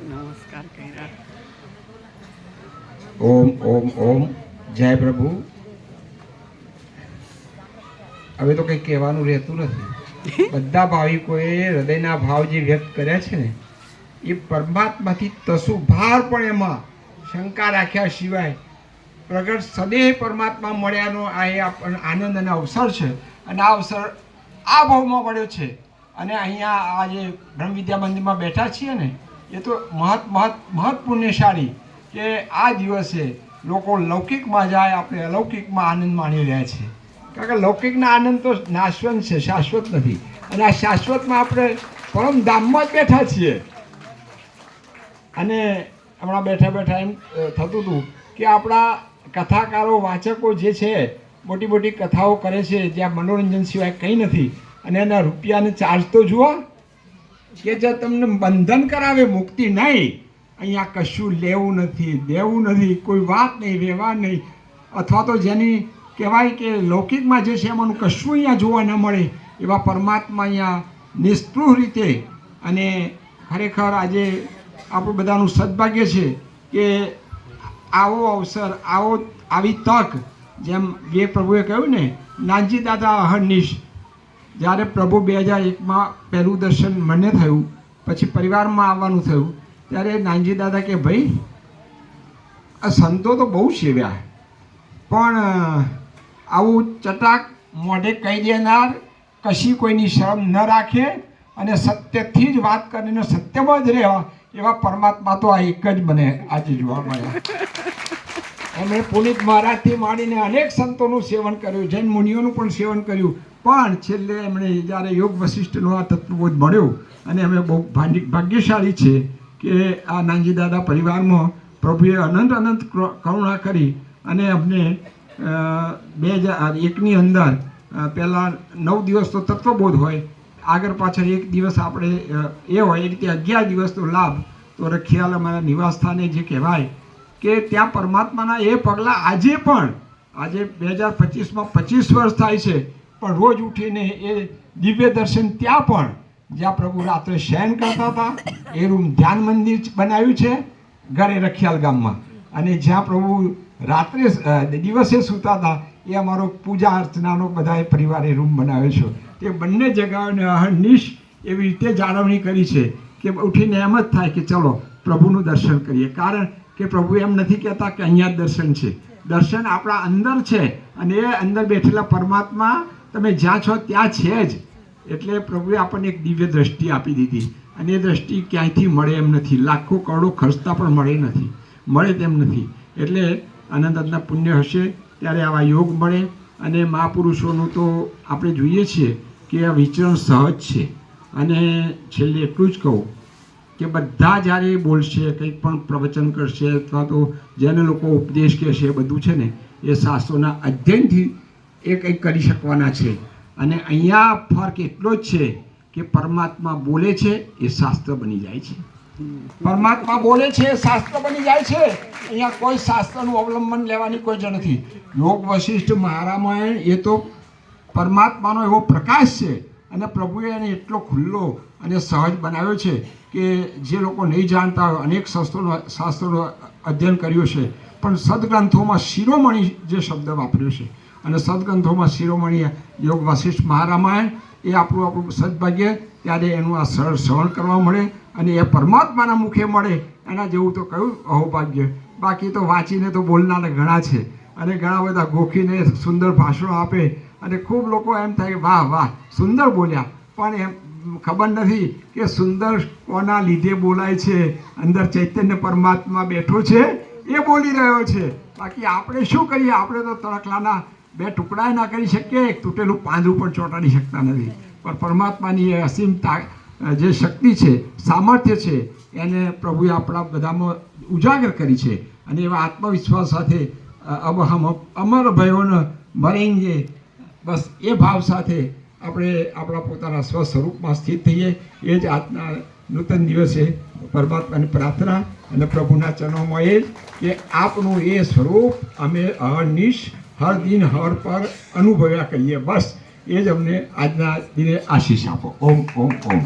નમસ્કાર ઓમ ઓમ ઓમ. જય પ્રભુ. હવે તો કંઈ કહેવાનું રહેતું નથી. બધા ભાવિકોએ હૃદયના ભાવ જે વ્યક્ત કર્યા છે ને, એ પરમાત્માથી તસુ ભાર પણ એમાં શંકા રાખ્યા સિવાય પ્રગટ સદેહ પરમાત્મા મળ્યાનો આ એ આનંદ અને અવસર છે. અને આ અવસર આ ભાવમાં મળ્યો છે. અને અહીંયા આ જે બ્રહ્મ વિદ્યા મંદિરમાં બેઠા છીએ ને એ તો મહત મહત મહત પુણ્યશાળી કે આ દિવસે લોકો લૌકિકમાં જાય, આપણે અલૌકિકમાં આનંદ માણી રહ્યા છે કારણ કે લૌકિકના આનંદ તો નાશવંત છે, શાશ્વત નથી. અને આ શાશ્વતમાં આપણે પરમ ધામમાં જ બેઠા છીએ. અને હમણાં બેઠા બેઠા એમ થતું હતું કે આપણા કથાકારો, વાચકો જે છે મોટી મોટી કથાઓ કરે છે, જ્યાં મનોરંજન સિવાય કંઈ નથી. અને એના રૂપિયાને ચાર્જ તો જુઓ. કે જે તમને બંધન કરાવે, મુક્તિ નહીં, અહીંયા કશું લેવું નથી, દેવું નથી, કોઈ વાત નહીં, વ્યવહાર નહીં. અથવા તો જેની કહેવાય કે લૌકિકમાં જે છે એમાંનું કશું અહીંયા જોવા ન મળે, એવા પરમાત્મા અહીંયા નિષ્પૃહ રીતે અને ખરેખર આજે આપણું બધાનું સદભાગ્ય છે કે આવો અવસર, આવો, આવી તક, જેમ જે પ્રભુએ કહ્યું ને, નાનજી દાદા અહર્નિશ જ્યારે પ્રભુ બે હજાર એકમાં પહેલું દર્શન મને થયું, પછી પરિવારમાં આવવાનું થયું, ત્યારે નાનજી દાદા કે, ભાઈ, આ સંતો તો બહુ સેવ્યા પણ આવું ચટાક મોઢે કહી દેનાર કશી કોઈની શરમ ન રાખે અને સત્યથી જ વાત કરીને સત્યમાં જ રહેવા એવા પરમાત્મા તો આ એક જ બને આજે જોવા મળ્યા. એમણે પુનિત મહારાજથી માંડીને અનેક સંતોનું સેવન કર્યું, જૈન મુનિઓનું પણ સેવન કર્યું. પણ છેલ્લે એમણે જ્યારે યોગ વશિષ્ઠનો આ તત્વબોધ મળ્યો અને અમે બહુ ભાગ્ય- ભાગ્યશાળી છે કે આ નાનજી દાદા પરિવારમાં પ્રભુએ અનંત અનંત કરુણા કરી અને અમને બે હજાર એકની અંદર પહેલાં નવ દિવસ તો તત્વબોધ હોય, આગળ પાછળ એક દિવસ આપણે એ હોય, એ રીતે અગિયાર દિવસનો લાભ તો રખિયાલ અમારા નિવાસસ્થાને જે કહેવાય કે ત્યાં પરમાત્માના એ પગલાં આજે પણ, આજે બે હજાર પચીસમાં પચીસ વર્ષ થાય છે, પણ રોજ ઉઠીને એ દિવ્ય દર્શન ત્યાં પણ, જ્યાં પ્રભુ રાત્રે શયન કરતા હતા, એ રૂમ ધ્યાન મંદિર બનાવ્યું છે, ઘરે રખિયાલ ગામમાં. અને જ્યાં પ્રભુ રાત્રે દિવસે સૂતા હતા, એ અમારો પૂજા અર્ચનાનો બધાએ પરિવારે રૂમ બનાવ્યો છે. તે બંને જગાઓને અહર્નિશ એવી રીતે જાળવણી કરી છે કે ઉઠીને એમ જ થાય કે ચલો પ્રભુનું દર્શન કરીએ. કારણ કે પ્રભુ એમ નથી કહેતા કે અહીંયા દર્શન છે. દર્શન આપણા અંદર છે અને એ અંદર બેઠેલા પરમાત્મા તમે જ્યાં છો ત્યાં છે જ. એટલે પ્રભુએ આપણને એક દિવ્ય દ્રષ્ટિ આપી દીધી. અને એ દ્રષ્ટિ ક્યાંયથી મળે એમ નથી. લાખો કરોડો ખર્ચતા પણ મળે નથી. મળે તેમ નથી. એટલે અનંતના પુણ્ય હશે. ત્યારે આવા યોગ મળે. અને મહાપુરુષોનું તો આપણે જોઈએ છીએ કે આ વિચરણ સહજ છે. અને છેલ્લે એટલું જ કહું કે બધા જ્યારે બોલશે, કંઈક પણ પ્રવચન કરશે, અથવા તો જેને લોકો ઉપદેશ કહેશે, એ બધું છે ને, એ શાસ્ત્રોના અધ્યયનથી એ કંઈક કરી શકવાના છે. અને અહીંયા ફરક એટલો જ છે કે પરમાત્મા બોલે છે, એ શાસ્ત્ર બની જાય છે. પરમાત્મા બોલે છે શાસ્ત્ર બની જાય છે. અહીંયા કોઈ શાસ્ત્રનું અવલંબન લેવાની કોઈ જ નથી. યોગ વશિષ્ઠ મહારામાયણ એ તો પરમાત્માનો એવો પ્રકાશ છે. અને પ્રભુએ એને એટલો ખુલ્લો અને સહજ બનાવ્યો છે કે જે લોકો નહીં જાણતા હોય, અનેક શાસ્ત્રોનો શાસ્ત્રોનો અધ્યયન કર્યું છે. પણ સદગ્રંથોમાં શિરોમણી જે શબ્દ વાપર્યો છે. અને સદગ્રંથોમાં શિરોમણી યોગ વશિષ્ઠ મહારામાયણ એ આપણું આપણું સદભાગ્ય, ત્યારે એનું આ સરળ શ્રવણ કરવા મળે અને એ પરમાત્માના મુખે મળે, એના જેવું તો કયું અહોભાગ્ય? બાકી તો વાંચીને તો બોલનારા ઘણા છે. અને ઘણા બધા ગોખીને સુંદર ભાષણો આપે. અને ખૂબ લોકો એમ થાય વાહ વાહ, સુંદર બોલ્યા. પણ એમ ખબર નથી કે સુંદર કોના લીધે બોલાય છે? અંદર ચૈતન્ય પરમાત્મા બેઠો છે, એ બોલી રહ્યો છે. બાકી આપણે શું કરીએ? આપણે તો તડકલાના બે ટુકડા ના કરી શકીએ, એક તૂટેલું પાંદડું પણ ચોંટાડી શકતા નથી. પણ પરમાત્માની એ અસીમ જે શક્તિ છે, સામર્થ્ય છે, એને પ્રભુએ આપણા બધામાં ઉજાગર કરી છે. અને એવા આત્મવિશ્વાસ સાથે અબ હમ, અમર ભયોને મરેંગે. બસ એ ભાવ સાથે આપણે આપણા પોતાના સ્વ સ્વરૂપમાં સ્થિત થઈએ. એ જ આજના નૂતન દિવસે પરમાત્માની પ્રાર્થના અને પ્રભુના ચરણોમાં એ જ કે આપનું એ સ્વરૂપ અમે અહર્નિશ હર દિન, હર પર અનુભવ્યા કહીએ બસ, એ જ અમને આજના દિને આશીષ આપો. ઓમ ઓમ ઓમ.